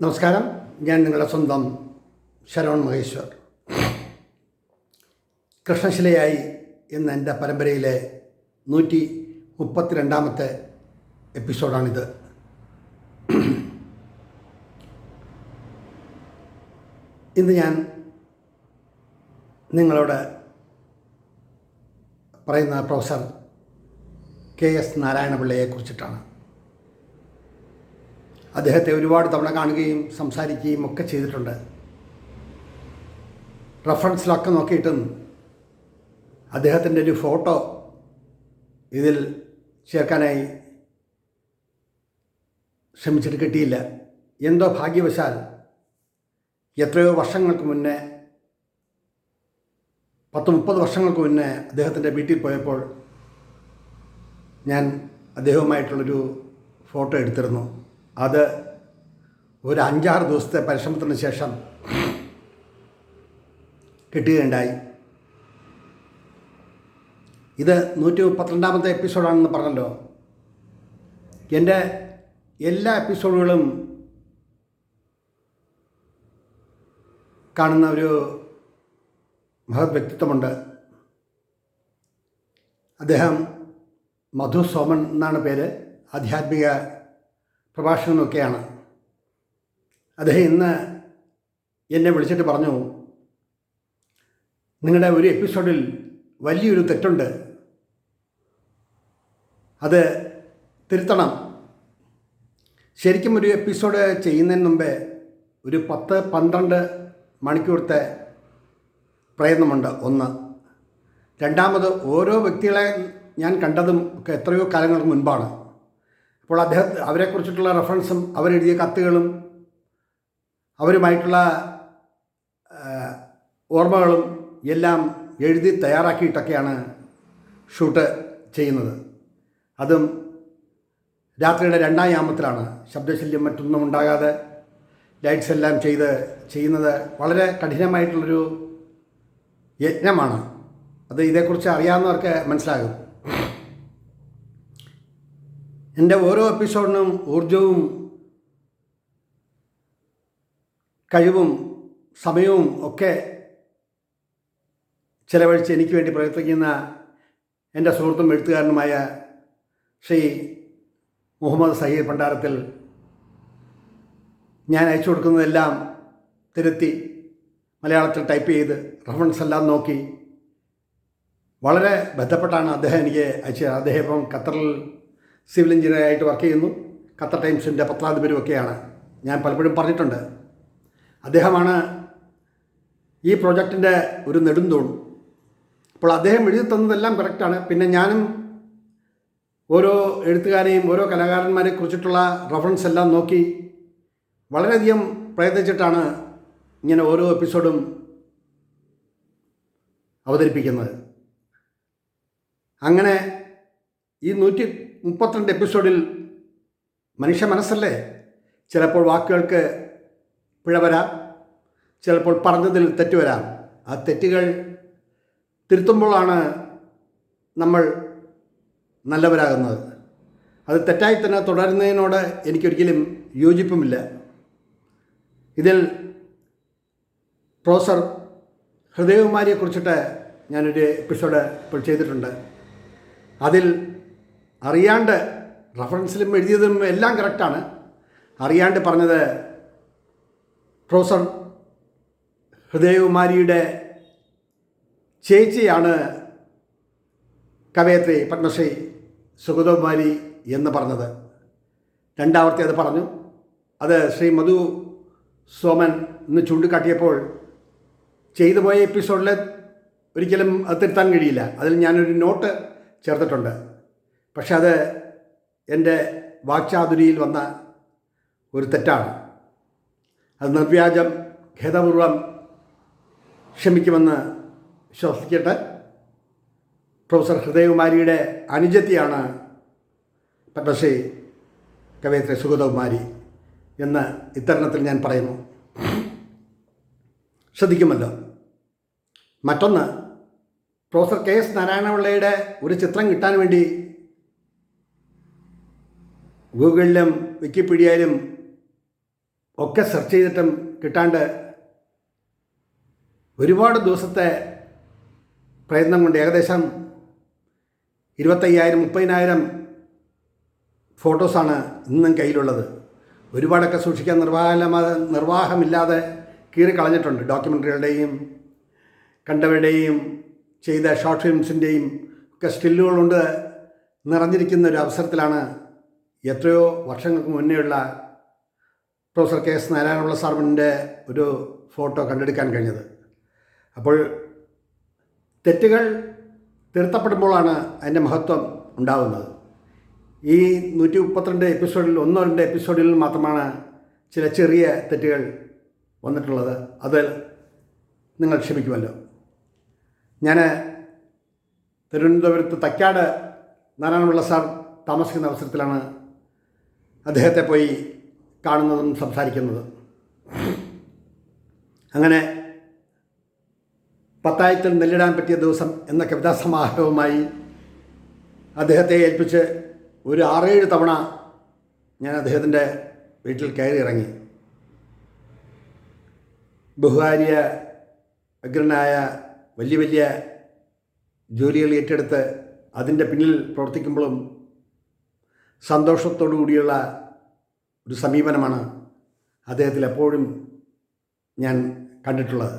നമസ്കാരം. ഞാൻ നിങ്ങളുടെ സ്വന്തം ശരവൺ മഹേശ്വർ. കൃഷ്ണശിലയായി എന്ന എന്റെ പരമ്പരയിലെ നൂറ്റി മുപ്പത്തിരണ്ടാമത്തെ എപ്പിസോഡാണിത്. ഇന്ന് ഞാൻ നിങ്ങളോട് പറയുന്ന പ്രൊഫസർ കെ എസ് നാരായണപിള്ളയെ കുറിച്ചിട്ടാണ് അദ്ദേഹത്തെ ഒരുപാട് തവണ കാണുകയും സംസാരിക്കുകയും ഒക്കെ ചെയ്തിട്ടുണ്ട്. റെഫറൻസിലൊക്കെ നോക്കിയിട്ടും അദ്ദേഹത്തിന്റെ ഒരു ഫോട്ടോ ഇതിൽ ചേർക്കാനായി ശ്രമിച്ചിട്ട് കിട്ടിയില്ല. എന്തോ ഭാഗ്യവശാൽ എത്രയോ വർഷങ്ങൾക്ക് മുന്നേ പത്ത് മുപ്പത് വർഷങ്ങൾക്ക് മുന്നേ അദ്ദേഹത്തിന്റെ വീട്ടിൽ പോയപ്പോൾ ഞാൻ അദ്ദേഹവുമായിട്ടുള്ളൊരു ഫോട്ടോ എടുത്തിരുന്നു. അത് ഒരു അഞ്ചാറ് ദിവസത്തെ പരിശ്രമത്തിന് ശേഷം കിട്ടുകയുണ്ടായി. ഇത് നൂറ്റി മുപ്പത്തിരണ്ടാമത്തെ എപ്പിസോഡാണെന്ന് പറഞ്ഞല്ലോ. എന്റെ എല്ലാ എപ്പിസോഡുകളും കാണുന്ന ഒരു മഹത് വ്യക്തിത്വമുണ്ട്. അദ്ദേഹം മധു സോമൻ എന്നാണ് പേര്. ആധ്യാത്മിക പ്രഭാഷണമൊക്കെയാണ്. അദ്ദേഹം ഇന്ന് എന്നെ വിളിച്ചിട്ട് പറഞ്ഞു നിങ്ങളുടെ ഒരു എപ്പിസോഡിൽ വലിയൊരു തെറ്റുണ്ട്. അത് തിരുത്തണം. ശരിക്കും ഒരു എപ്പിസോഡ് ചെയ്യുന്നതിന് മുമ്പേ ഒരു പത്ത് പന്ത്രണ്ട് മണിക്കൂറത്തെ പ്രയത്നമുണ്ട് ഒന്ന്. രണ്ടാമത് ഓരോ വ്യക്തികളെ ഞാൻ കണ്ടതും ഒക്കെ എത്രയോ കാലങ്ങൾക്ക് മുൻപാണ്. അപ്പോൾ അദ്ദേഹം അവരെക്കുറിച്ചിട്ടുള്ള റെഫറൻസും അവരെഴുതിയ കത്തുകളും അവരുമായിട്ടുള്ള ഓർമ്മകളും എല്ലാം എഴുതി തയ്യാറാക്കിയിട്ടൊക്കെയാണ് ഷൂട്ട് ചെയ്യുന്നത്. അതും രാത്രിയുടെ രണ്ടാം യാമത്തിലാണ്. ശബ്ദശല്യം മറ്റൊന്നും ഉണ്ടാകാതെ ലൈറ്റ്സ് എല്ലാം ചെയ്ത് ചെയ്യുന്നത് വളരെ കഠിനമായിട്ടുള്ളൊരു യജ്ഞമാണ്. അത് ഇതേക്കുറിച്ച് അറിയാവുന്നവർക്ക് മനസ്സിലാകും. എന്റെ ഓരോ എപ്പിസോഡിനും ഊർജവും കഴിവും സമയവും ഒക്കെ ചിലവഴിച്ച് എനിക്ക് വേണ്ടി പ്രവർത്തിക്കുന്ന എന്റെ സുഹൃത്തും എഴുത്തുകാരനുമായ ശ്രീ മുഹമ്മദ് സഹീർ ഭണ്ഡാരത്തിൽ ഞാൻ അയച്ചു കൊടുക്കുന്നതെല്ലാം തിരുത്തി മലയാളത്തിൽ ടൈപ്പ് ചെയ്ത് റഫറൻസ് എല്ലാം നോക്കി വളരെ ബന്ധപ്പെട്ടാണ് അദ്ദേഹം എനിക്ക് അയച്ചത്. അദ്ദേഹം ഇപ്പം ഖത്തറിൽ സിവിൽ എഞ്ചിനീയറായിട്ട് വർക്ക് ചെയ്യുന്നു. ഖത്തർ ടൈംസിന്റെ പത്രാധിപരുമൊക്കെയാണ്. ഞാൻ പലപ്പോഴും പറഞ്ഞിട്ടുണ്ട്. അദ്ദേഹമാണ് ഈ പ്രോജക്റ്റിന്റെ ഒരു നെടുന്തൂൺ അപ്പോൾ അദ്ദേഹം എഴുതി തന്നതെല്ലാം കറക്റ്റാണ് പിന്നെ ഞാനും ഓരോ എഴുത്തുകാരെയും ഓരോ കലാകാരന്മാരെ കുറിച്ചിട്ടുള്ള റെഫറൻസ് എല്ലാം നോക്കി വളരെയധികം പ്രയത്നിച്ചിട്ടാണ് ഇങ്ങനെ ഓരോ എപ്പിസോഡും അവതരിപ്പിക്കുന്നത്. അങ്ങനെ ഈ നൂറ്റി മുപ്പത്തിരണ്ട് എപ്പിസോഡിൽ മനുഷ്യ മനസ്സല്ലേ? ചിലപ്പോൾ വാക്കുകൾക്ക് പിഴ വരാം. ചിലപ്പോൾ പറഞ്ഞതിൽ തെറ്റ് വരാം. ആ തെറ്റുകൾ തിരുത്തുമ്പോഴാണ് നമ്മൾ നല്ലവരാകുന്നത്. അത് തെറ്റായി തന്നെ തുടരുന്നതിനോട് എനിക്കൊരിക്കലും യോജിപ്പുമില്ല. ഇതിൽ പ്രൊഫസർ ഹൃദയകുമാരിയെക്കുറിച്ചിട്ട് ഞാനൊരു എപ്പിസോഡ് ഇപ്പോൾ ചെയ്തിട്ടുണ്ട്. അതിൽ അറിയാണ്ട് റഫറൻസിലും എഴുതിയതും എല്ലാം കറക്റ്റാണ് അറിയാണ്ട് പറഞ്ഞത് പ്രൊഫസർ ഹൃദയകുമാരിയുടെ ചേച്ചിയാണ് കവയത്രി പത്മശ്രീ സുഗതകുമാരി എന്ന് പറഞ്ഞത്. രണ്ടാവർത്തി അത് പറഞ്ഞു. അത് ശ്രീ മധു സോമൻ ഇന്ന് ചൂണ്ടിക്കാട്ടിയപ്പോൾ ചെയ്തു പോയ എപ്പിസോഡിൽ ഒരിക്കലും അത് തിരുത്താൻ കഴിയില്ല. അതിൽ ഞാനൊരു നോട്ട് ചേർത്തിട്ടുണ്ട്. പക്ഷെ അത് എന്റെ വാക്ചാതുരിയിൽ വന്ന ഒരു തെറ്റാണ്. അത് നിർവ്യാജം ഖേദപൂർവം ക്ഷമിക്കുമെന്ന് വിശ്വസിക്കട്ടെ. പ്രൊഫസർ ഹൃദയകുമാരിയുടെ അനുജത്തിയാണ് പത്മശ്രീ കവയത്രി സുഗതകുമാരി എന്ന് ഇത്തരണത്തിൽ ഞാൻ പറയുന്നു. ശ്രദ്ധിക്കുമല്ലോ. മറ്റൊന്ന് പ്രൊഫസർ കെ എസ് നാരായണപിള്ളയുടെ ഒരു ചിത്രം കിട്ടാൻ വേണ്ടി ഗൂഗിളിലും വിക്കിപീഡിയയിലും ഒക്കെ സെർച്ച് ചെയ്തിട്ടും കിട്ടാണ്ട് ഒരുപാട് ദിവസത്തെ പ്രയത്നം കൊണ്ട് ഏകദേശം ഇരുപത്തയ്യായിരം മുപ്പതിനായിരം ഫോട്ടോസാണ് ഇന്നും കയ്യിലുള്ളത്. ഒരുപാടൊക്കെ സൂക്ഷിക്കാൻ നിർവാഹ നിർവാഹമില്ലാതെ കീറി കളഞ്ഞിട്ടുണ്ട്. ഡോക്യുമെന്ററികളുടെയും കണ്ടവരുടെയും ചെയ്ത ഷോർട്ട് ഫിലിംസിന്റെയും ഒക്കെ സ്റ്റില്ലുകൾ സ്റ്റില്ലുകളുണ്ട് നിറഞ്ഞിരിക്കുന്ന ഒരു അവസരത്തിലാണ് എത്രയോ വർഷങ്ങൾക്ക് മുന്നേയുള്ള പ്രൊഫസർ കെ എസ് നാരായണപിള്ള സാറിന്റെ ഒരു ഫോട്ടോ കണ്ടെടുക്കാൻ കഴിഞ്ഞത്. അപ്പോൾ തെറ്റുകൾ തിരുത്തപ്പെടുമ്പോഴാണ് അതിന്റെ മഹത്വം ഉണ്ടാകുന്നത് ഈ നൂറ്റി മുപ്പത്തിരണ്ട് എപ്പിസോഡിൽ ഒന്നോ രണ്ട് എപ്പിസോഡിൽ മാത്രമാണ് ചില ചെറിയ തെറ്റുകൾ വന്നിട്ടുള്ളത്. അത് നിങ്ങൾ ക്ഷമിക്കുമല്ലോ. ഞാൻ തിരുവനന്തപുരത്ത് തക്കാട് നാരായണപിള്ള സാർ താമസിക്കുന്ന അവസരത്തിലാണ് അദ്ദേഹത്തെ പോയി കാണുന്നതും സംസാരിക്കുന്നതും. അങ്ങനെ പത്തായത്തിൽ നെല്ലിടാൻ പറ്റിയ ദിവസം എന്ന കവിതാ സമാഹാരവുമായി അദ്ദേഹത്തെ ഏൽപ്പിച്ച് ഒരു ആറേഴ് തവണ ഞാൻ അദ്ദേഹത്തിന്റെ വീട്ടിൽ കയറി ഇറങ്ങി ബഹുകാര്യ അഗ്രനായ വലിയ വലിയ ജോലികൾ ഏറ്റെടുത്ത് അതിന്റെ പിന്നിൽ പ്രവർത്തിക്കുമ്പോഴും സന്തോഷത്തോടു കൂടിയുള്ള ഒരു സമീപനമാണ് അദ്ദേഹത്തിൽ എപ്പോഴും ഞാൻ കണ്ടിട്ടുള്ളത്.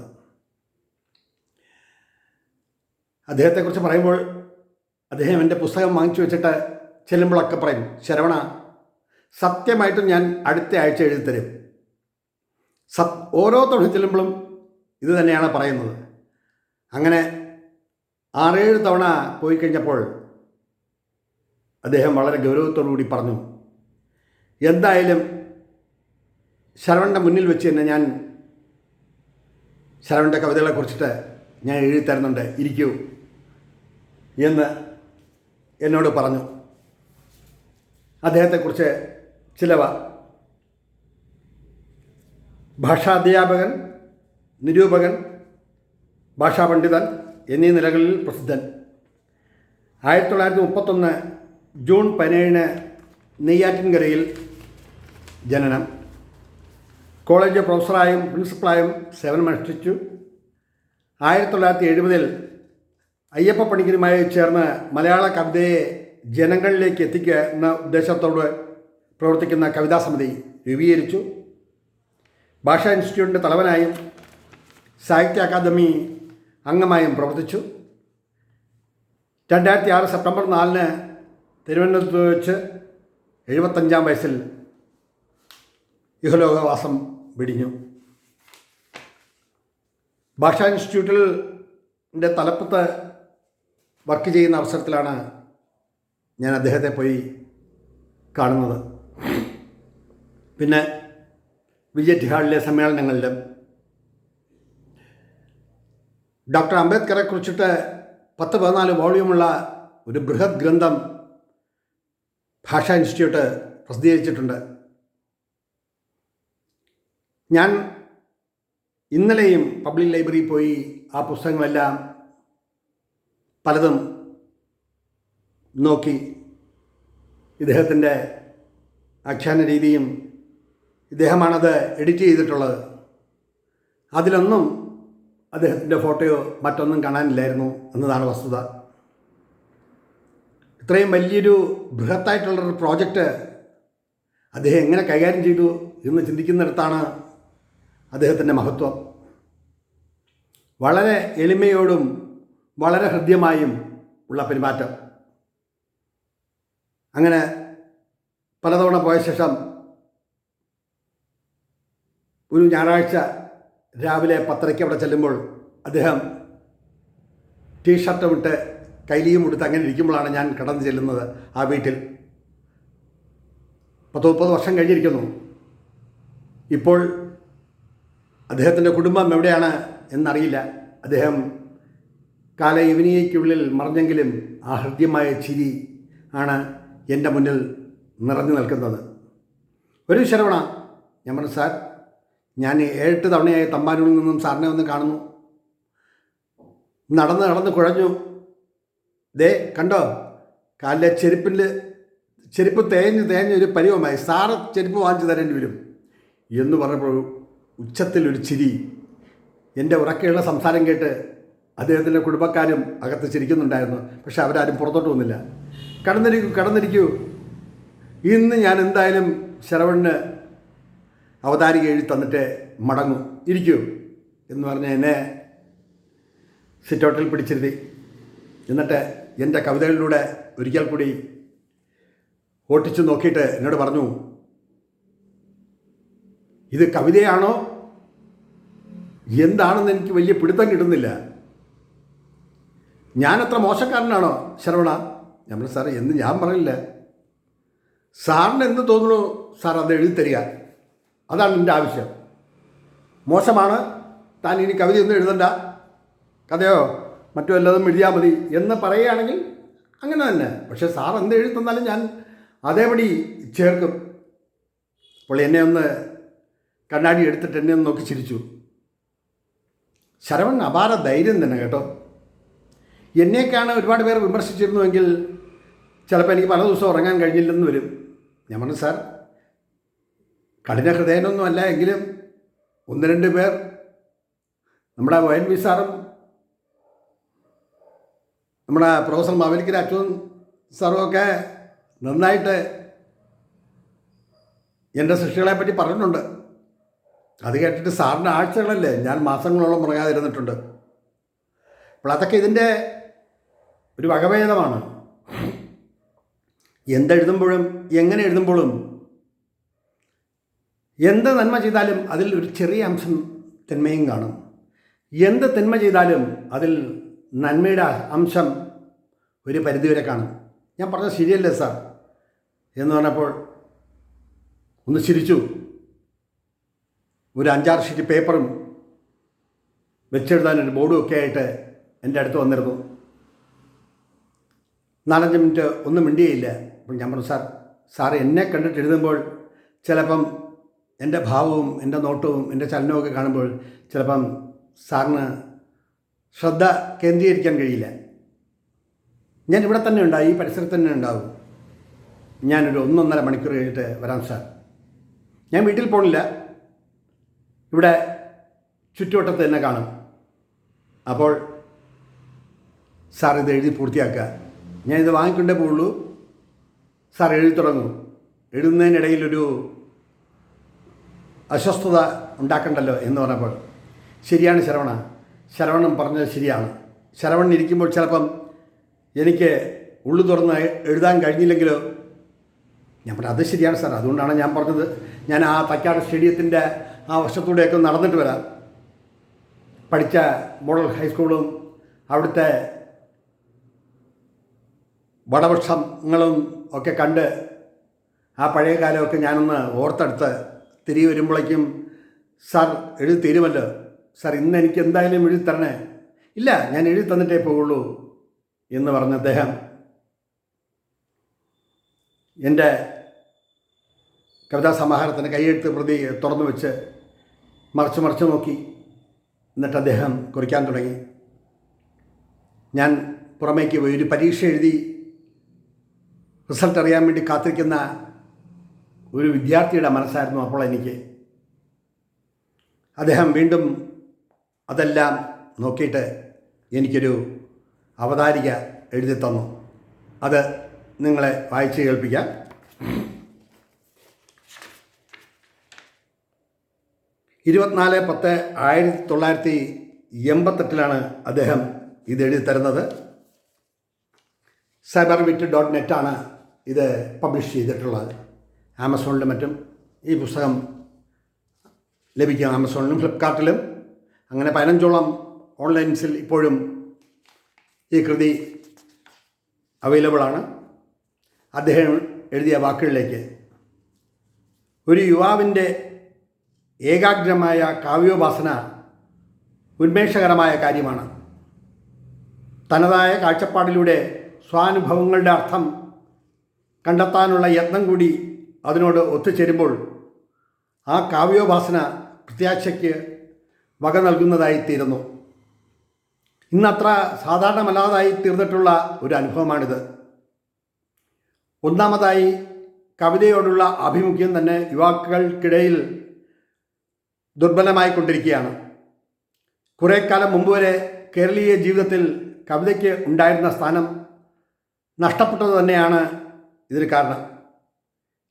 അദ്ദേഹത്തെക്കുറിച്ച് പറയുമ്പോൾ അദ്ദേഹം എന്റെ പുസ്തകം വാങ്ങിച്ചു വെച്ചിട്ട് ചെല്ലുമ്പോഴൊക്കെ പറയും ശരവണ സത്യമായിട്ടും ഞാൻ അടുത്ത ആഴ്ച എഴുതി തരും സത് ഓരോ തവണ ചെല്ലുമ്പോഴും ഇത് തന്നെയാണ് പറയുന്നത്. അങ്ങനെ ആറേഴ് തവണ പോയി കഴിഞ്ഞപ്പോൾ അദ്ദേഹം വളരെ ഗൗരവത്തോടു കൂടി പറഞ്ഞു എന്തായാലും ശരവണന്റെ മുന്നിൽ വെച്ച് തന്നെ ഞാൻ ശരവണന്റെ കവിതകളെ കുറിച്ചിട്ട് ഞാൻ എഴുതി തരുന്നുണ്ട് ഇരിക്കൂ എന്ന് എന്നോട് പറഞ്ഞു. അദ്ദേഹത്തെക്കുറിച്ച് ചിലവ ഭാഷാധ്യാപകൻ നിരൂപകൻ ഭാഷാപണ്ഡിതൻ എന്നീ നിലകളിൽ പ്രസിദ്ധൻ. ആയിരത്തി തൊള്ളായിരത്തി മുപ്പത്തൊന്ന് ജൂൺ പതിനേഴിന് നെയ്യാറ്റിൻകരയിൽ ജനനം. കോളേജ് പ്രൊഫസറായും പ്രിൻസിപ്പളായും സേവനമനുഷ്ഠിച്ചു ആയിരത്തി തൊള്ളായിരത്തി എഴുപതിൽ അയ്യപ്പ പണിക്കരുമായി ചേർന്ന് മലയാള കവിതയെ ജനങ്ങളിലേക്ക് എത്തിക്കുക എന്ന ഉദ്ദേശത്തോട് പ്രവർത്തിക്കുന്ന കവിതാ സമിതി രൂപീകരിച്ചു. ഭാഷാ ഇൻസ്റ്റിറ്റ്യൂട്ടിന്റെ തലവനായും സാഹിത്യ അക്കാദമി അംഗമായും പ്രവർത്തിച്ചു. രണ്ടായിരത്തി ആറ് സെപ്റ്റംബർ നാലിന് തിരുവനന്തപുരത്ത് വെച്ച് എഴുപത്തഞ്ചാം വയസ്സിൽ ഇഹലോകവാസം വെടിഞ്ഞു. ഭാഷാ ഇൻസ്റ്റിറ്റ്യൂട്ടിൽ തലപ്പത്ത് വർക്ക് ചെയ്യുന്ന അവസരത്തിലാണ് ഞാൻ അദ്ദേഹത്തെ പോയി കാണുന്നത്. പിന്നെ വിജയ് ഹാളിലെ സമ്മേളനങ്ങളിലും ഡോക്ടർ അംബേദ്കറെ കുറിച്ചിട്ട് പത്ത് പതിനാല് വോളിയുമുള്ള ഒരു ബൃഹത് ഗ്രന്ഥം ഭാഷാ ഇൻസ്റ്റിറ്റ്യൂട്ട് പ്രസിദ്ധീകരിച്ചിട്ടുണ്ട്. ഞാൻ ഇന്നലെയും പബ്ലിക് ലൈബ്രറിയിൽ പോയി ആ പുസ്തകങ്ങളെല്ലാം പലതും നോക്കി ഇദ്ദേഹത്തിന്റെ ആഖ്യാന രീതിയും ഇദ്ദേഹമാണത് എഡിറ്റ് ചെയ്തിട്ടുള്ളത്. അതിലൊന്നും അദ്ദേഹത്തിന്റെ ഫോട്ടോയോ മറ്റൊന്നും കാണാനില്ലായിരുന്നു എന്നതാണ് വസ്തുത. ഇത്രയും വലിയൊരു ബൃഹത്തായിട്ടുള്ളൊരു പ്രോജക്റ്റ് അദ്ദേഹം എങ്ങനെ കൈകാര്യം ചെയ്തു എന്ന് ചിന്തിക്കുന്നിടത്താണ് അദ്ദേഹത്തിന്റെ മഹത്വം. വളരെ എളിമയോടും വളരെ ഹൃദ്യമായും ഉള്ള പെരുമാറ്റം. അങ്ങനെ പലതവണ പോയ ശേഷം ഒരു ഞായറാഴ്ച രാവിലെ പത്തരയ്ക്ക് അവിടെ ചെല്ലുമ്പോൾ അദ്ദേഹം ടീഷർട്ട് ഇട്ട് കൈലിയും എടുത്ത് അങ്ങനെ ഇരിക്കുമ്പോഴാണ് ഞാൻ കടന്നു ചെല്ലുന്നത് ആ വീട്ടിൽ. പത്ത് മുപ്പത് വർഷം കഴിഞ്ഞിരിക്കുന്നു. ഇപ്പോൾ അദ്ദേഹത്തിന്റെ കുടുംബം എവിടെയാണ് എന്നറിയില്ല. അദ്ദേഹം കാല ഇവനിയയ്ക്കുള്ളിൽ മറിഞ്ഞെങ്കിലും ആ ഹൃദ്യമായ ചിരി ആണ് എന്റെ മുന്നിൽ നിറഞ്ഞു നിൽക്കുന്നത്. ഒരു ശരവണ ഞാൻ പറഞ്ഞു സാർ ഞാൻ ഏഴെട്ട് തവണയായി തമ്പാനൂരിൽ നിന്നും സാറിനെ ഒന്ന് കാണുന്നു. നടന്ന് നടന്ന് കുഴഞ്ഞു. ദേ കണ്ടോ? കാലിലെ ചെരുപ്പിൽ ചെരുപ്പ് തേഞ്ഞ് തേഞ്ഞ് ഒരു പരിവമായി. സാറ് ചെരുപ്പ് വാങ്ങിച്ചു തരേണ്ടി വരും. എന്ന് പറഞ്ഞപ്പോൾ ഉച്ചത്തിലൊരു ചിരി. എന്റെ ഉറക്കെയുള്ള സംസാരം കേട്ട് അദ്ദേഹത്തിന്റെ കുടുംബക്കാരും അകത്ത് ചിരിക്കുന്നുണ്ടായിരുന്നു. പക്ഷെ അവരാരും പുറത്തോട്ട് വന്നില്ല. കടന്നിരിക്കൂ കടന്നിരിക്കൂ. ഇന്ന് ഞാൻ എന്തായാലും ശരവണിന് അവതാരിക എഴുതി തന്നിട്ട് മടങ്ങും. ഇരിക്കൂ എന്ന് പറഞ്ഞ് എന്നെ സിറ്റൗട്ടിൽ പിടിച്ചിരുത്തി. എന്നിട്ട് എന്റെ കവിതകളിലൂടെ ഒരിക്കൽ കൂടി ഓട്ടിച്ചു നോക്കിയിട്ട് എന്നോട് പറഞ്ഞു ഇത് കവിതയാണോ? എന്താണെന്ന് എനിക്ക് വലിയ പിടുത്തം കിട്ടുന്നില്ല. ഞാനത്ര മോശക്കാരനാണോ ശരവണ? നമ്മൾ സാറേ എന്ന് ഞാൻ പറഞ്ഞില്ല സാറിന് എന്ത് തോന്നുന്നു സാർ അത് എഴുതി തരിക. അതാണ് എന്റെ ആവശ്യം. മോശമാണ്. താൻ ഇനി കവിതയൊന്നും എഴുതണ്ട. കഥയോ? മറ്റു വല്ലതും എഴുതിയാൽ മതി എന്ന് പറയുകയാണെങ്കിൽ അങ്ങനെ തന്നെ. പക്ഷേ സാർ എന്ത് എഴുതി തന്നാലും ഞാൻ അതേപടി ചേർക്കും. അപ്പോൾ എന്നെ ഒന്ന് കണ്ണാടി എടുത്തിട്ട് എന്നെ ഒന്ന് നോക്കി ചിരിച്ചു. ശരവൺ അപാര ധൈര്യം തന്നെ കേട്ടോ. എന്നെയൊക്കെയാണ് ഒരുപാട് പേർ വിമർശിച്ചിരുന്നുവെങ്കിൽ ചിലപ്പോൾ എനിക്ക് പല ദിവസം ഉറങ്ങാൻ കഴിഞ്ഞില്ലെന്ന് വരും. ഞാൻ പറഞ്ഞു സാർ കഠിന ഹൃദയനൊന്നുമല്ല എങ്കിലും ഒന്ന് രണ്ട് പേർ നമ്മുടെ വയൻ വി സാറും നമ്മുടെ പ്രൊഫസർ മാവേലിക്കര അച്ഛൻ സാറുമൊക്കെ നന്നായിട്ട് എന്റെ സൃഷ്ടികളെ പറ്റി പറഞ്ഞിട്ടുണ്ട്. അത് കേട്ടിട്ട് സാറിന്റെ ആഴ്ചകളല്ലേ? ഞാൻ മാസങ്ങളോളം ഉറങ്ങാതിരുന്നിട്ടുണ്ട് അപ്പോൾ അതൊക്കെ ഇതിന്റെ ഒരു വകഭേദമാണ്. എന്തെഴുതുമ്പോഴും എങ്ങനെ എഴുതുമ്പോഴും എന്ത് നന്മ ചെയ്താലും അതിൽ ഒരു ചെറിയ അംശം തിന്മയും കാണും. എന്ത് തിന്മ ചെയ്താലും അതിൽ നന്മയുടെ അംശം ഒരു പരിധിവരെ കാണും. ഞാൻ പറഞ്ഞത് ശരിയല്ലേ സാർ? എന്ന് പറഞ്ഞപ്പോൾ ഒന്ന് ചിരിച്ചു. ഒരു അഞ്ചാറ് ഷീറ്റ് പേപ്പറും വെച്ചെഴുതാൻ ഒരു ബോർഡും ഒക്കെ ആയിട്ട് എന്റെ അടുത്ത് വന്നിരുന്നു. നാലഞ്ച് മിനിറ്റ് ഒന്നും മിണ്ടിയില്ല. അപ്പോൾ ഞാൻ പറഞ്ഞു സാർ സാർ എന്നെ കണ്ടിട്ട് എഴുതുമ്പോൾ ചിലപ്പം എന്റെ ഭാവവും എന്റെ നോട്ടവും എന്റെ ചലനവും ഒക്കെ കാണുമ്പോൾ ചിലപ്പം സാറിന് ശ്രദ്ധ കേന്ദ്രീകരിക്കാൻ കഴിയില്ല. ഞാൻ ഇവിടെ തന്നെ ഉണ്ടാവും ഈ പരിസരത്ത് തന്നെ ഉണ്ടാവും. ഞാനൊരു ഒന്നൊന്നര മണിക്കൂർ കഴിഞ്ഞിട്ട് വരാം സാർ. ഞാൻ വീട്ടിൽ പോണില്ല. ഇവിടെ ചുറ്റുവട്ടത്ത് തന്നെ കാണും. അപ്പോൾ സാർ ഇത് എഴുതി പൂർത്തിയാക്കുക. ഞാൻ ഇത് വാങ്ങിക്കൊണ്ടേ പോവുള്ളൂ. സാർ എഴുതി തുടങ്ങും. എഴുതുന്നതിനിടയിലൊരു അസ്വസ്ഥത ഉണ്ടാക്കണ്ടല്ലോ എന്ന് പറഞ്ഞപ്പോൾ. ശരിയാണ് ശരവണ. ശരവണൻ പറഞ്ഞത് ശരിയാണ്. ശരവണൻ ഇരിക്കുമ്പോൾ ചിലപ്പം എനിക്ക് ഉള്ളു തുറന്ന് എഴുതാൻ കഴിഞ്ഞില്ലെങ്കിലോ ഞാൻ പറഞ്ഞു അത് ശരിയാണ് സാർ അതുകൊണ്ടാണ് ഞാൻ പറഞ്ഞത്. ഞാൻ ആ തക്കാട് സ്റ്റേഡിയത്തിന്റെ ആ വശത്തൂടെയൊക്കെ നടന്നിട്ട് വരാം. പഠിച്ച മോഡൽ ഹൈസ്കൂളും അവിടുത്തെ വടവൃക്ഷങ്ങളും ഒക്കെ കണ്ട് ആ പഴയ കാലമൊക്കെ ഞാനൊന്ന് ഓർത്തെടുത്ത് തിരികെ വരുമ്പോഴേക്കും സാർ എഴുതി തീരുമല്ലോ. സാർ ഇന്ന് എനിക്ക് എന്തായാലും എഴുതി തരണേ. ഇല്ല ഞാൻ എഴുതി തന്നിട്ടേ പോകുള്ളൂ എന്ന് പറഞ്ഞ അദ്ദേഹം എന്റെ കവിതാ സമാഹാരത്തിന്റെ കൈയെഴുത്ത് പ്രതി തുറന്നു വെച്ച് മറച്ച് മറച്ച് നോക്കി. എന്നിട്ട് അദ്ദേഹം കുറിക്കാൻ തുടങ്ങി. ഞാൻ പുറമേക്ക് പോയി ഒരു പരീക്ഷ എഴുതി റിസൾട്ട് അറിയാൻ വേണ്ടി കാത്തിരിക്കുന്ന ഒരു വിദ്യാർത്ഥിയുടെ മനസ്സായിരുന്നു അപ്പോൾ എനിക്ക്. അദ്ദേഹം വീണ്ടും അതെല്ലാം നോക്കിയിട്ട് എനിക്കൊരു അവതാരിക എഴുതി തന്നു. അത് നിങ്ങളെ വായിച്ച് കേൾപ്പിക്കാം. ഇരുപത്തിനാല് പത്ത് ആയിരത്തി തൊള്ളായിരത്തി എൺപത്തെട്ടിലാണ് അദ്ദേഹം ഇത് എഴുതി തരുന്നത്. സൈബർ വിറ്റ് ഡോട്ട് നെറ്റാണ് ഇത് പബ്ലിഷ് ചെയ്തിട്ടുള്ളത്. ആമസോണിലും മറ്റും ഈ പുസ്തകം ലഭിക്കും ആമസോണിലും ഫ്ലിപ്കാർട്ടിലും അങ്ങനെ പതിനഞ്ചോളം ഓൺലൈൻസിൽ ഇപ്പോഴും ഈ കൃതി അവൈലബിൾ ആണ്. അദ്ദേഹം എഴുതിയ വാക്കുകളിലേക്ക് ഒരു യുവാവിന്റെ ഏകാഗ്രമായ കാവ്യോപാസന ഉന്മേഷകരമായ കാര്യമാണ്. തനതായ കാഴ്ചപ്പാടിലൂടെ സ്വാനുഭവങ്ങളുടെ അർത്ഥം കണ്ടെത്താനുള്ള യത്നം കൂടി അതിനോട് ഒത്തുചേരുമ്പോൾ ആ കാവ്യോപാസന പ്രത്യാശയ്ക്ക് വക നൽകുന്നതായിത്തീരുന്നു. ഇന്നത്ര സാധാരണമല്ലാതായി തീർന്നിട്ടുള്ള ഒരു അനുഭവമാണിത്. ഒന്നാമതായി കവിതയോടുള്ള ആഭിമുഖ്യം തന്നെ യുവാക്കൾക്കിടയിൽ ദുർബലമായി കൊണ്ടിരിക്കുകയാണ്. കുറേ കാലം മുമ്പ് വരെ കേരളീയ ജീവിതത്തിൽ കവിതയ്ക്ക് ഉണ്ടായിരുന്ന സ്ഥാനം നഷ്ടപ്പെട്ടത് തന്നെയാണ് ഇതിന് കാരണം.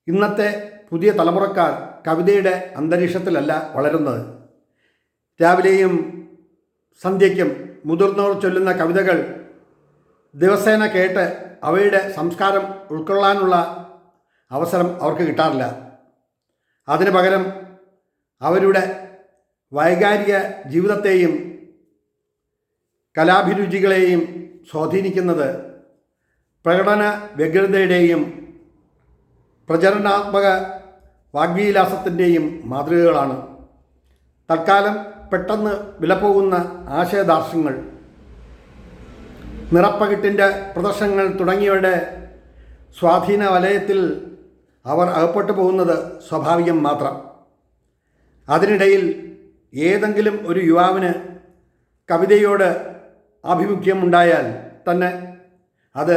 ഇന്നത്തെ പുതിയ തലമുറക്കാർ കവിതയുടെ അന്തരീക്ഷത്തിലല്ല വളരുന്നത്. രാവിലെയും സന്ധ്യയ്ക്കും മുതിർന്നവർ ചൊല്ലുന്ന കവിതകൾ ദിവസേന കേട്ട് അവയുടെ സംസ്കാരം ഉൾക്കൊള്ളാനുള്ള അവസരം അവർക്ക് കിട്ടാറില്ല. അതിനു പകരം അവരുടെ വൈകാരിക ജീവിതത്തെയും കലാഭിരുചികളെയും സ്വാധീനിക്കുന്നത് പ്രകടന വ്യഗ്രതയുടെയും പ്രചരണാത്മക വാഗ്വിലാസത്തിന്റെയും മാതൃകകളാണ്. തൽക്കാലം പെട്ടെന്ന് വിലപ്പോകുന്ന ആശയദാർശ്യങ്ങൾ നിറപ്പകിട്ടിന്റെ പ്രദർശനങ്ങൾ തുടങ്ങിയവയുടെ സ്വാധീന വലയത്തിൽ അവർ അകപ്പെട്ടു പോകുന്നത് സ്വാഭാവികം മാത്രം. അതിനിടയിൽ ഏതെങ്കിലും ഒരു യുവാവിന് കവിതയോട് ആഭിമുഖ്യമുണ്ടായാൽ തന്നെ അത്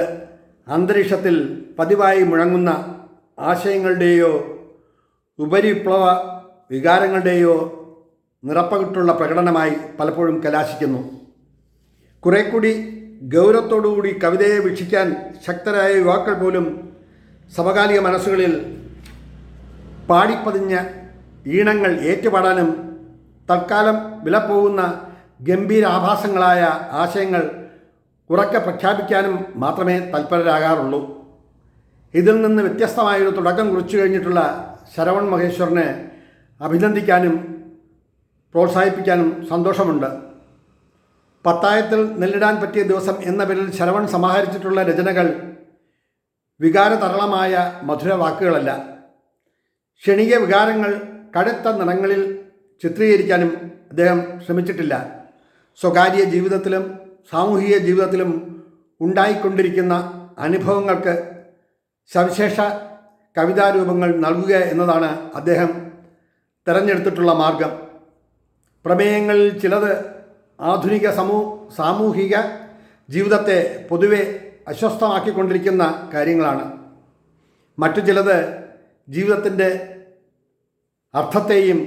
അന്തരീക്ഷത്തിൽ പതിവായി മുഴങ്ങുന്ന ആശയങ്ങളുടെയോ ഉപരിപ്ലവ വികാരങ്ങളുടെയോ നിറപ്പകിട്ടുള്ള പ്രകടനമായി പലപ്പോഴും കലാശിക്കുന്നു. കുറെ കൂടി ഗൗരവത്തോടുകൂടി കവിതയെ വീക്ഷിക്കാൻ ശക്തരായ യുവാക്കൾ പോലും സമകാലിക മനസ്സുകളിൽ പാടിപ്പതിഞ്ഞ ഈണങ്ങൾ ഏറ്റുപാടാനും തൽക്കാലം വിലപ്പോകുന്ന ഗംഭീരാഭാസങ്ങളായ ആശയങ്ങൾ ഉറക്കെ പ്രഖ്യാപിക്കാനും മാത്രമേ തൽപരരാകാറുള്ളൂ. ഇതിൽ നിന്ന് വ്യത്യസ്തമായൊരു തുടക്കം കുറിച്ചു കഴിഞ്ഞിട്ടുള്ള ശരവൺ മഹേശ്വരനെ അഭിനന്ദിക്കാനും പ്രോത്സാഹിപ്പിക്കാനും സന്തോഷമുണ്ട്. പത്തായത്തിൽ നെല്ലിടാൻ പറ്റിയ ദിവസം എന്ന പേരിൽ ശരവൺ സമാഹരിച്ചിട്ടുള്ള രചനകൾ വികാരതരളമായ മധുര വാക്കുകളല്ല. ക്ഷണിക വികാരങ്ങൾ കടുത്ത നിറങ്ങളിൽ ചിത്രീകരിക്കാനും അദ്ദേഹം ശ്രമിച്ചിട്ടില്ല. സ്വകാര്യ ജീവിതത്തിലും സാമൂഹിക ജീവിതത്തിലും ഉണ്ടായിക്കൊണ്ടിരിക്കുന്ന അനുഭവങ്ങൾക്ക് സവിശേഷ കവിതാരൂപങ്ങൾ നൽകുക എന്നതാണ് അദ്ദേഹം തിരഞ്ഞെടുത്തിട്ടുള്ള മാർഗം. പ്രമേയങ്ങളിൽ ചിലത് ആധുനിക സമൂ സാമൂഹിക ജീവിതത്തെ പൊതുവെ അസ്വസ്ഥമാക്കിക്കൊണ്ടിരിക്കുന്ന കാര്യങ്ങളാണ്. മറ്റു ചിലത് ജീവിതത്തിന്റെ അർത്ഥത്തെയും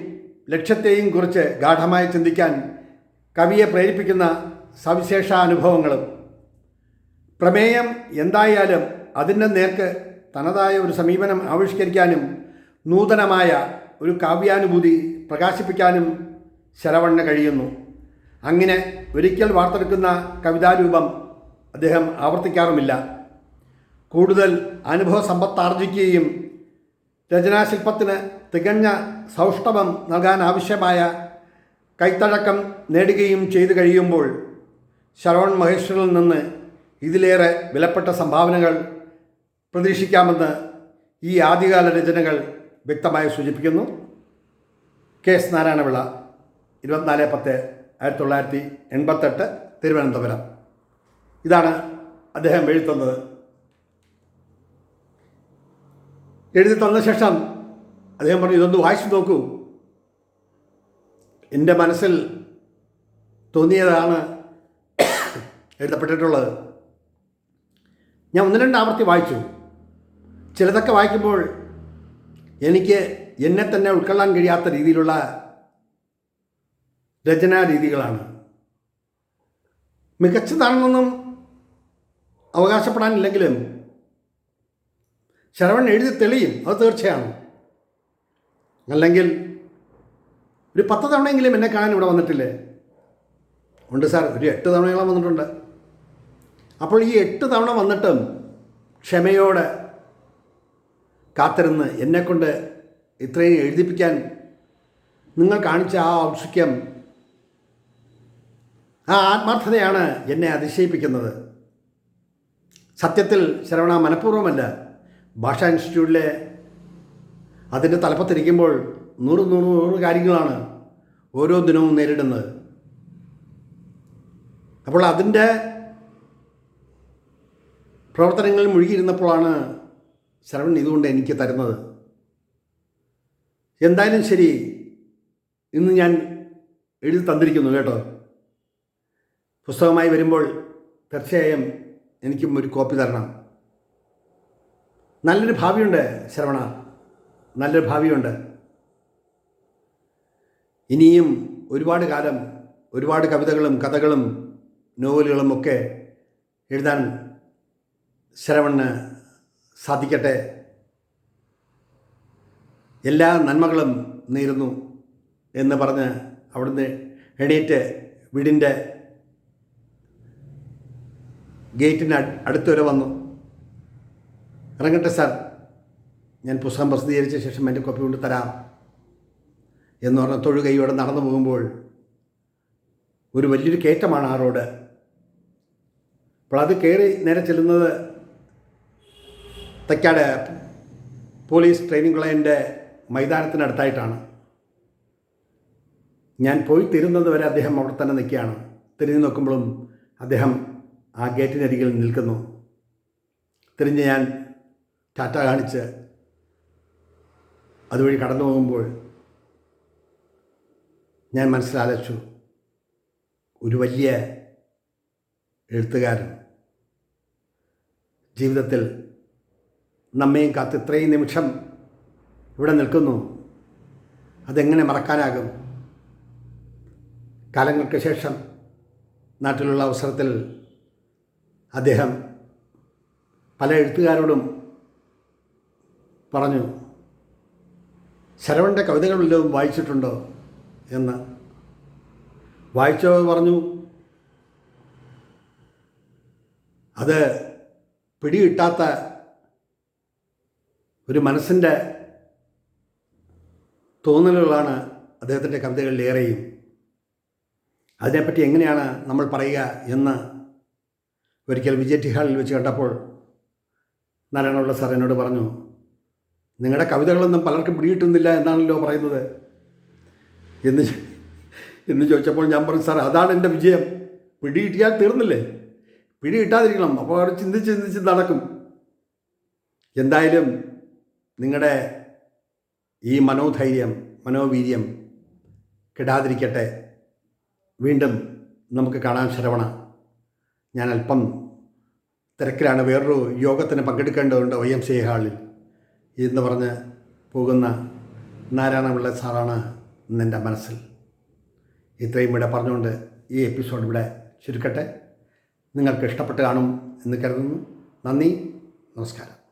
ലക്ഷ്യത്തെയും കുറിച്ച് ഗാഠമായി ചിന്തിക്കാൻ കവിയെ പ്രേരിപ്പിക്കുന്ന സവിശേഷ അനുഭവങ്ങളും പ്രമേയം എന്തായാലും അതിന്റെ നേർക്ക് തനതായ ഒരു സമീപനം ആവിഷ്കരിക്കാനും നൂതനമായ ഒരു കാവ്യാനുഭൂതി പ്രകാശിപ്പിക്കാനും ശരവണ്ണന് കഴിയുന്നു. അങ്ങനെ ഒരിക്കൽ വാർത്തെടുക്കുന്ന കവിതാരൂപം അദ്ദേഹം ആവർത്തിക്കാറുമില്ല. കൂടുതൽ അനുഭവ സമ്പത്താർജിക്കുകയും രചനാശില്പത്തിന് തികഞ്ഞ സൗഷ്ഠവം നൽകാൻ ആവശ്യമായ കൈത്തഴക്കം നേടുകയും ചെയ്തു കഴിയുമ്പോൾ ശരവൺ മഹേശ്വരിൽ നിന്ന് ഇതിലേറെ വിലപ്പെട്ട സംഭാവനകൾ പ്രതീക്ഷിക്കാമെന്ന് ഈ ആദ്യകാല രചനകൾ വ്യക്തമായി സൂചിപ്പിക്കുന്നു. കെ എസ് നാരായണപിള്ള ഇരുപത്തിനാല് പത്ത് ആയിരത്തി തൊള്ളായിരത്തി എൺപത്തെട്ട് തിരുവനന്തപുരം. ഇതാണ് അദ്ദേഹം എഴുതി തന്നത് എഴുതി തന്ന ശേഷം അദ്ദേഹം പറഞ്ഞു ഇതൊന്ന് വായിച്ചു നോക്കൂ. എന്റെ മനസ്സിൽ തോന്നിയതാണ് എഴുതപ്പെട്ടിട്ടുള്ളത്. ഞാൻ ഒന്ന് രണ്ട് ആവർത്തി വായിച്ചു. ചിലതൊക്കെ വായിക്കുമ്പോൾ എനിക്ക് എന്നെ തന്നെ ഉൾക്കൊള്ളാൻ കഴിയാത്ത രീതിയിലുള്ള രചനാ രീതികളാണ് മികച്ചതാണെന്നൊന്നും അവകാശപ്പെടാനില്ലെങ്കിലും ശരവൺ എഴുതി തെളിയും അത് തീർച്ചയാണ്. അല്ലെങ്കിൽ ഒരു പത്ത് തവണയെങ്കിലും എന്നെ കാണാൻ ഇവിടെ വന്നിട്ടില്ലേ? ഉണ്ട് സാർ ഒരു എട്ട് തവണയോളം വന്നിട്ടുണ്ട്. അപ്പോൾ ഈ എട്ട് തവണ വന്നിട്ടും ക്ഷമയോടെ കാത്തിരുന്ന് എന്നെക്കൊണ്ട് ഇത്രയും എഴുതിപ്പിക്കാൻ നിങ്ങൾ കാണിച്ച ആ ഔത്സുക്യം ആ ആത്മാർത്ഥതയാണ് എന്നെ അതിശയിപ്പിക്കുന്നത്. സത്യത്തിൽ ശരവണ മനഃപൂർവമല്ല. ഭാഷാ ഇൻസ്റ്റിറ്റ്യൂട്ടിലെ അതിന്റെ തലപ്പത്തിരിക്കുമ്പോൾ നൂറ് നൂറ് നൂറ് കാര്യങ്ങളാണ് ഓരോ ദിനവും നേരിടുന്നത്. അപ്പോൾ അതിന്റെ പ്രവർത്തനങ്ങളിൽ മുഴുകിയിരുന്നപ്പോഴാണ് ശരവൺ ഇതുകൊണ്ട് എനിക്ക് തരുന്നത്. എന്തായാലും ശരി ഇന്ന് ഞാൻ എഴുതി തന്നിരിക്കുന്നു കേട്ടോ. പുസ്തകമായി വരുമ്പോൾ തീർച്ചയായും എനിക്കും ഒരു കോപ്പി തരണം. നല്ലൊരു ഭാവിയുണ്ട് ശ്രവണ. നല്ലൊരു ഭാവിയുണ്ട്. ഇനിയും ഒരുപാട് കാലം ഒരുപാട് കവിതകളും കഥകളും നോവലുകളും ഒക്കെ എഴുതാൻ ശ്രവണ് സാധിക്കട്ടെ. എല്ലാ നന്മകളും നേരുന്നു എന്ന് പറഞ്ഞ് അവിടുന്ന് എണീറ്റ് വീടിന്റെ ഗേറ്റിന് അട്- അടുത്ത് വരെ വന്നു. ഇറങ്ങട്ടെ സാർ. ഞാൻ പുസ്തകം പ്രസിദ്ധീകരിച്ച ശേഷം എന്റെ കോപ്പി കൊണ്ട് തരാം എന്ന് പറഞ്ഞ തൊഴുകൈയോടെ നടന്നു പോകുമ്പോൾ ഒരു വലിയൊരു കയറ്റമാണ് ആ റോഡ്. അപ്പോൾ അത് കയറി നേരെ ചെല്ലുന്നത് തൈക്കാട് പോലീസ് ട്രെയിനിങ് കോളേജിന്റെ മൈതാനത്തിനടുത്തായിട്ടാണ് ഞാൻ പോയി തിരുന്നത് വരെ അദ്ദേഹം അവിടെ തന്നെ നിൽക്കുകയാണ്. തിരിഞ്ഞു നോക്കുമ്പോഴും അദ്ദേഹം ആ ഗേറ്റിനരികിൽ നിൽക്കുന്നു. തിരിഞ്ഞ് ഞാൻ ടാറ്റ കാണിച്ച് അതുവഴി കടന്നു പോകുമ്പോൾ ഞാൻ മനസ്സിലാലച്ചു ഒരു വലിയ എഴുത്തുകാരൻ ജീവിതത്തിൽ നമ്മയും കാത്ത് ഇത്രയും നിമിഷം ഇവിടെ നിൽക്കുന്നു. അതെങ്ങനെ മറക്കാനാകും? കാലങ്ങൾക്ക് ശേഷം നാട്ടിലുള്ള അവസരത്തിൽ അദ്ദേഹം പല എഴുത്തുകാരോടും പറഞ്ഞു ശരവണന്റെ കവിതകൾ വല്ലതും വായിച്ചിട്ടുണ്ടോ? എന്ന്. വായിച്ചോ പറഞ്ഞു. അത് പിടികിട്ടാത്ത ഒരു മനസ്സിന്റെ തോന്നലുകളാണ് അദ്ദേഹത്തിന്റെ കവിതകളിലേറെയും. അതിനെപ്പറ്റി എങ്ങനെയാണ് നമ്മൾ പറയുക എന്ന് ഒരിക്കൽ വിജയ് ടിഹാളിൽ വെച്ച് കണ്ടപ്പോൾ നാരായണുള്ള സാർ എന്നോട് പറഞ്ഞു നിങ്ങളുടെ കവിതകളൊന്നും പലർക്കും പിടികിട്ടുന്നില്ല എന്നാണല്ലോ പറയുന്നത്. എന്ന് എന്ന് ചോദിച്ചപ്പോൾ ഞാൻ പറഞ്ഞു സാർ അതാണ് എന്റെ വിജയം. പിടികിട്ടിയാൽ തീർന്നില്ലേ? പിടി കിട്ടാതിരിക്കണം അപ്പോൾ അവിടെ ചിന്തിച്ച് ചിന്തിച്ച് നടക്കും. എന്തായാലും നിങ്ങളുടെ ഈ മനോധൈര്യം മനോവീര്യം കിടാതിരിക്കട്ടെ. വീണ്ടും നമുക്ക് കാണാൻ ശ്രവണ ഞാൻ അല്പം തിരക്കിലാണ്. വേറൊരു യോഗത്തിന് പങ്കെടുക്കേണ്ടതുണ്ട് വൈ എം സി ഹാളിൽ. എന്ന് പറഞ്ഞ് പോകുന്ന നാരായണപിള്ള സാറാണ് നിന്റെ മനസ്സിൽ. ഇത്രയും ഇവിടെ പറഞ്ഞുകൊണ്ട് ഈ എപ്പിസോഡ് ഇവിടെ ചുരുക്കട്ടെ. നിങ്ങൾക്ക് ഇഷ്ടപ്പെട്ട് കാണും എന്ന് കരുതുന്നു. നന്ദി. നമസ്കാരം.